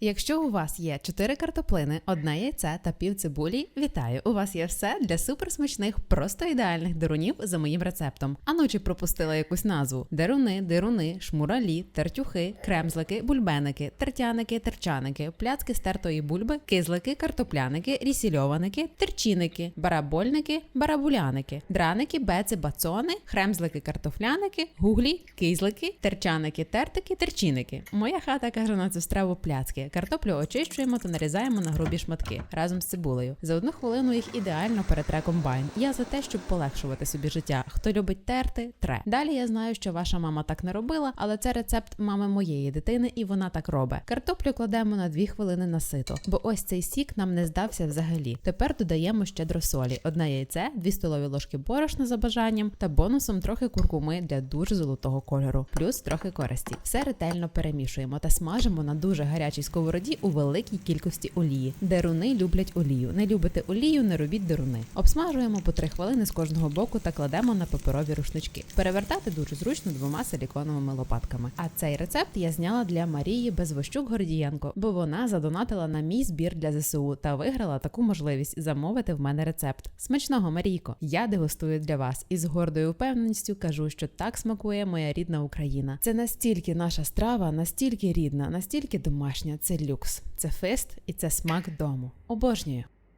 Якщо у вас є 4 картоплини, одне яйце та пів цибулі, вітаю! У вас є все для суперсмачних, просто ідеальних дерунів за моїм рецептом. А ну пропустила якусь назву: деруни, деруни, шмуралі, тертюхи, кремзлики, бульбеники, тертяники, терчаники, пляцки стертої бульби, кизлики, картопляники, рісільованики, терчиники, барабольники, барабуляники, драники, беци, бацони, хремзлики, картофляники, гуглі, кизлики, терчаники, тертики, терчиники. Моя хата каже на цю страву пляцки. Картоплю очищуємо та нарізаємо на грубі шматки разом з цибулею. За одну хвилину їх ідеально перетре комбайн. Я за те, щоб полегшувати собі життя. Хто любить терти, тре. Далі я знаю, що ваша мама так не робила, але це рецепт мами моєї дитини, і вона так робить. Картоплю кладемо на 2 хвилини на сито, бо ось цей сік нам не здався взагалі. Тепер додаємо щедро солі, одне яйце, 2 столові ложки борошна за бажанням та бонусом трохи куркуми для дуже золотого кольору, плюс трохи користі. Все ретельно перемішуємо та смажимо на дуже гарячій сковороді у великій кількості олії. Деруни люблять олію. Не любите олію, не робіть деруни. Обсмажуємо по 3 хвилини з кожного боку та кладемо на паперові рушнички. Перевертати дуже зручно двома силіконовими лопатками. А цей рецепт я зняла для Марії Безвощук Гордієнко, бо вона задонатила на мій збір для ЗСУ та виграла таку можливість замовити в мене рецепт. Смачного, Марійко! Я дегустую для вас і з гордою впевненістю кажу, що так смакує моя рідна Україна. Це настільки наша страва, настільки рідна, настільки домашня. Це люкс, це фест і це смак дому. Обожнюю.